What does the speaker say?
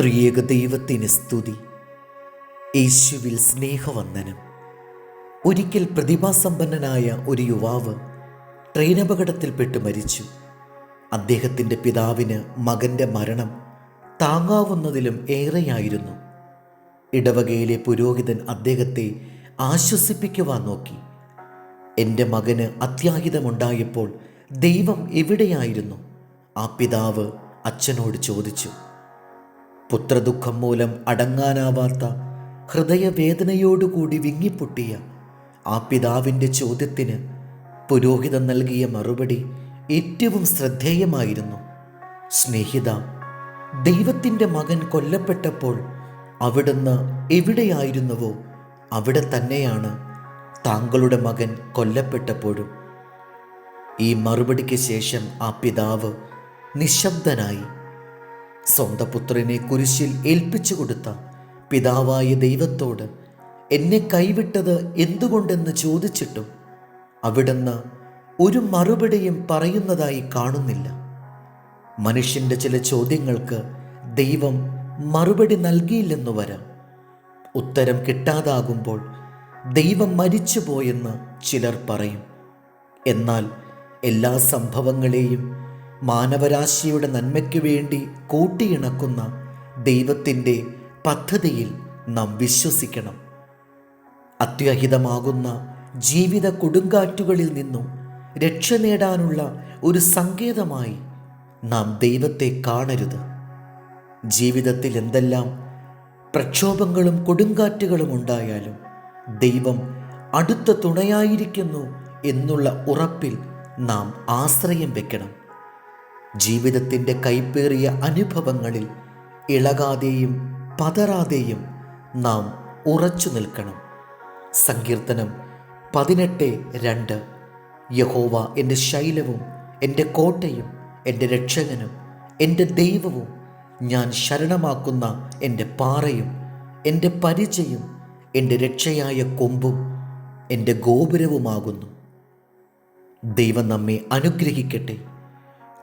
ത്രിയേക ദൈവത്തിന് സ്തുതി. യേശുവിൽ സ്നേഹവന്ദനം. ഒരിക്കൽ പ്രതിഭാസമ്പന്നനായ ഒരു യുവാവ് ട്രെയിൻ അപകടത്തിൽപ്പെട്ട് മരിച്ചു. അദ്ദേഹത്തിന്റെ പിതാവിന് മകന്റെ മരണം താങ്ങാവുന്നതിലും ഏറെയായിരുന്നു. ഇടവകയിലെ പുരോഹിതൻ അദ്ദേഹത്തെ ആശ്വസിപ്പിക്കുവാൻ നോക്കി. എന്റെ മകന് അത്യാഹിതമുണ്ടായപ്പോൾ ദൈവം എവിടെയായിരുന്നു? ആ പിതാവ് അച്ഛനോട് ചോദിച്ചു. പുത്രദുഃഖം മൂലം അടങ്ങാനാവാത്ത ഹൃദയവേദനയോടുകൂടി വിങ്ങിപ്പൊട്ടിയ ആ പിതാവിന്റെ ചോദ്യത്തിന് പുരോഹിതൻ നൽകിയ മറുപടി ഏറ്റവും ശ്രദ്ധേയമായിരുന്നു. സ്നേഹിത ദൈവത്തിന്റെ മകൻ കൊല്ലപ്പെട്ടപ്പോൾ അവിടുന്ന് എവിടെയായിരുന്നുവോ അവിടെ തന്നെയാണ് താങ്കളുടെ മകൻ കൊല്ലപ്പെട്ടപ്പോഴും. ഈ മറുപടിക്ക് ശേഷം ആ പിതാവ് നിശബ്ദനായി സ്വന്തം പുത്രനെ കുരിശിൽ ഏൽപ്പിച്ചു കൊടുത്ത പിതാവായ ദൈവത്തോട് എന്നെ കൈവിട്ടത് എന്തുകൊണ്ടെന്ന് ചോദിച്ചിട്ടും അവിടുന്ന് ഒരു മറുപടിയും പറയുന്നതായി കാണുന്നില്ല. മനുഷ്യന്റെ ചില ചോദ്യങ്ങൾക്ക് ദൈവം മറുപടി നൽകിയില്ലെന്നു വരാം. ഉത്തരം കിട്ടാതാകുമ്പോൾ ദൈവം മരിച്ചുപോയെന്ന് ചിലർ പറയും. എന്നാൽ എല്ലാ സംഭവങ്ങളെയും മാനവരാശിയുടെ നന്മയ്ക്ക് വേണ്ടി കൂട്ടിയിണക്കുന്ന ദൈവത്തിന്റെ പദ്ധതിയിൽ നാം വിശ്വസിക്കണം. അത്യഹിതമാകുന്ന ജീവിത കൊടുങ്കാറ്റുകളിൽ നിന്നും രക്ഷ നേടാനുള്ള ഒരു സങ്കേതമായി നാം ദൈവത്തെ കാണരുത്. ജീവിതത്തിൽ എന്തെല്ലാം പ്രക്ഷോഭങ്ങളും കൊടുങ്കാറ്റുകളും ഉണ്ടായാലും ദൈവം അടുത്ത തുണയായിരിക്കുന്നു എന്നുള്ള ഉറപ്പിൽ നാം ആശ്രയം വെക്കണം. ജീവിതത്തിന്റെ കൈപ്പേറിയ അനുഭവങ്ങളിൽ ഇളകാതെയും പതറാതെയും നാം ഉറച്ചു നിൽക്കണം. സങ്കീർത്തനം പതിനെട്ട് രണ്ട്. യഹോവ എന്റെ ശൈലവും എന്റെ കോട്ടയും എന്റെ രക്ഷകനും എന്റെ ദൈവവും ഞാൻ ശരണമാക്കുന്ന എന്റെ പാറയും എന്റെ പരിചയം എന്റെ രക്ഷയായ കൊമ്പും എന്റെ ഗോപുരവുമാകുന്നു. ദൈവം നമ്മെ അനുഗ്രഹിക്കട്ടെ.